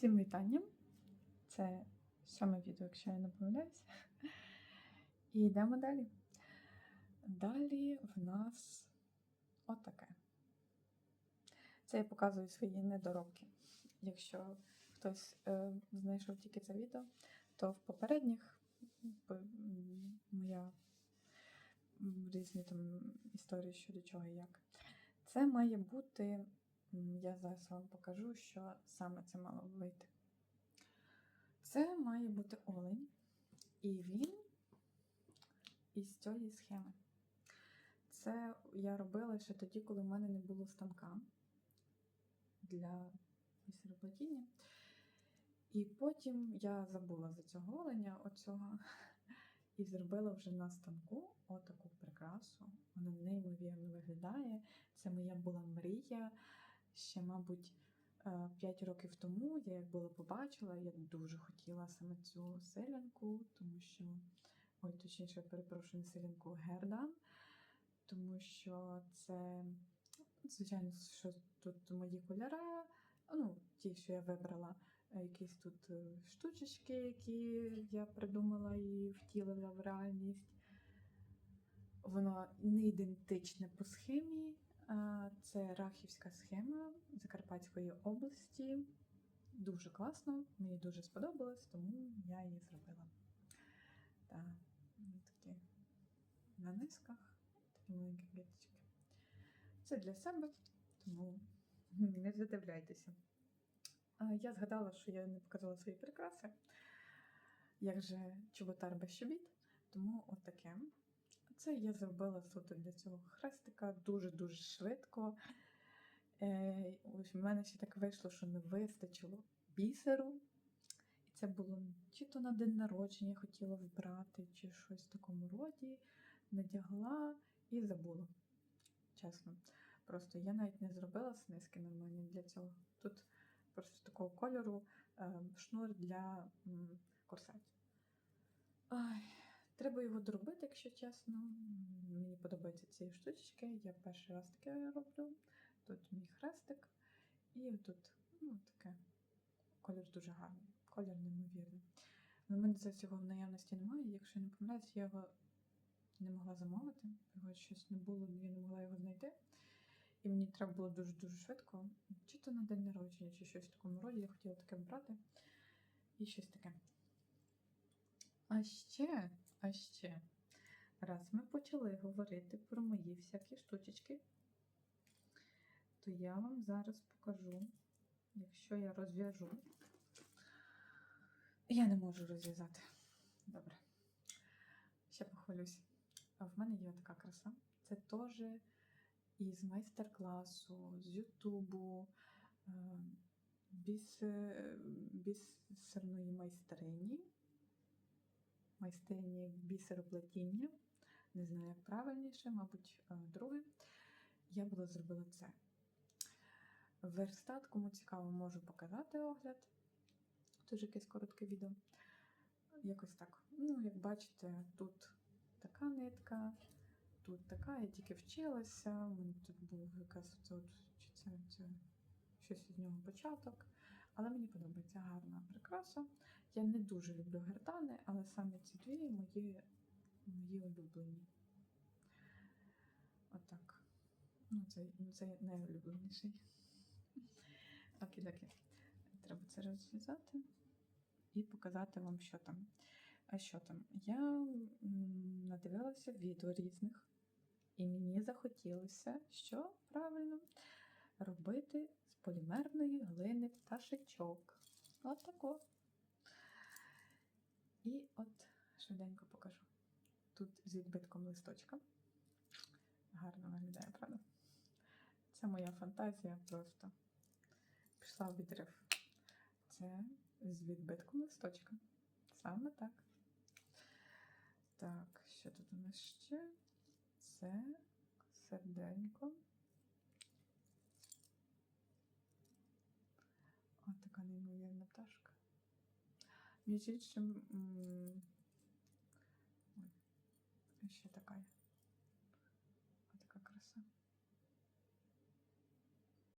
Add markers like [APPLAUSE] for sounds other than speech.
Всім вітання. Це сьоме відео, якщо я не помиляюся. І йдемо далі. Далі в нас отаке. Це я показую свої недоробки. Якщо хтось е, знайшов тільки це відео, то в попередніх моя різні там історії щодо чого і як. Це має бути, я зараз вам покажу, що саме це мало вийти. Це має бути олень, і він із цієї схеми. Це я робила ще тоді, коли в мене не було станка для бісероплетіння. І потім я забула за цього оленя оцього [LAUGHS] і зробила вже на станку отаку прикрасу. Вона неймовірно виглядає. Це моя була мрія. Ще, мабуть, 5 років тому я як була побачила, я дуже хотіла саме цю селянку, тому що, ой, точніше, перепрошую, не селянку Гердан, тому що це, звичайно, що тут мої кольори, ну, ті, що я вибрала, е, якісь тут е, штучечки, які я придумала і втілила в реальність. Воно не ідентичне по схемі. Це рахівська схема Закарпатської області. Дуже класно, мені дуже сподобалось, тому я її зробила. Так, вони такі на низках, такі маленькі квіточки. Це для себе, тому [LAUGHS] не задивляйтеся. Я згадала, що я не показала свої прикраси, як же чоботар без щобіт, тому отаке. Це я зробила суто для цього хрестика дуже-дуже швидко. Е, ось в мене ще так вийшло, що не вистачило бісеру. І це було чи то на день народження хотіла вбрати, чи щось в такому роді. Надягла і забула. Чесно. Просто я навіть не зробила снизки нормальні для цього. Тут просто такого кольору е, шнур для м, корсетів. Ай, треба його доробити, якщо чесно. Мені подобаються ці штучки. Я перший раз таке роблю. Тут мій хрестик. І тут ну, таке. Колір дуже гарний. Колір неймовірний. Але мене це всього в наявності немає. Якщо я не помиляюсь, я його не могла замовити. Його щось не було, я не могла його знайти. І мені треба було дуже-дуже швидко. Чи то на день народження, чи щось в такому роді. Я хотіла таке брати. І щось таке. А ще, а ще, раз ми почали говорити про мої всякі штучечки, то я вам зараз покажу, якщо я розв'яжу. Я не можу розв'язати. Добре. Ще похвалюсь. А в мене є така краса. Це теж із майстер-класу, з Ютубу, е, бісе- бісерної майстрині майстрині бісероплетіння. Не знаю, як правильніше, мабуть, е, друге. Я була зробила це. Верстат, кому цікаво, можу показати огляд. Теж якесь коротке відео. Якось так. Ну, як бачите, тут така нитка, тут така, я тільки вчилася. Тут був це от, чи це, це щось від нього початок. Але мені подобається гарна прикраса. Я не дуже люблю гертани, але саме ці дві мої, мої улюблені. Отак. Ну, це, це найулюбленіший. Окі-докі. Треба це розв'язати і показати вам, що там. А що там? Я надивилася відео різних, і мені захотілося, що правильно робити полімерної глини пташечок. От тако. І от швиденько покажу. Тут з відбитком листочка. Гарно виглядає, правда? Це моя фантазія просто пішла в відрив. Це з відбитком листочка. Саме так. Так, що тут у нас ще? Це серденько. Ось така неймовірна пташка. Між іншим, ще така.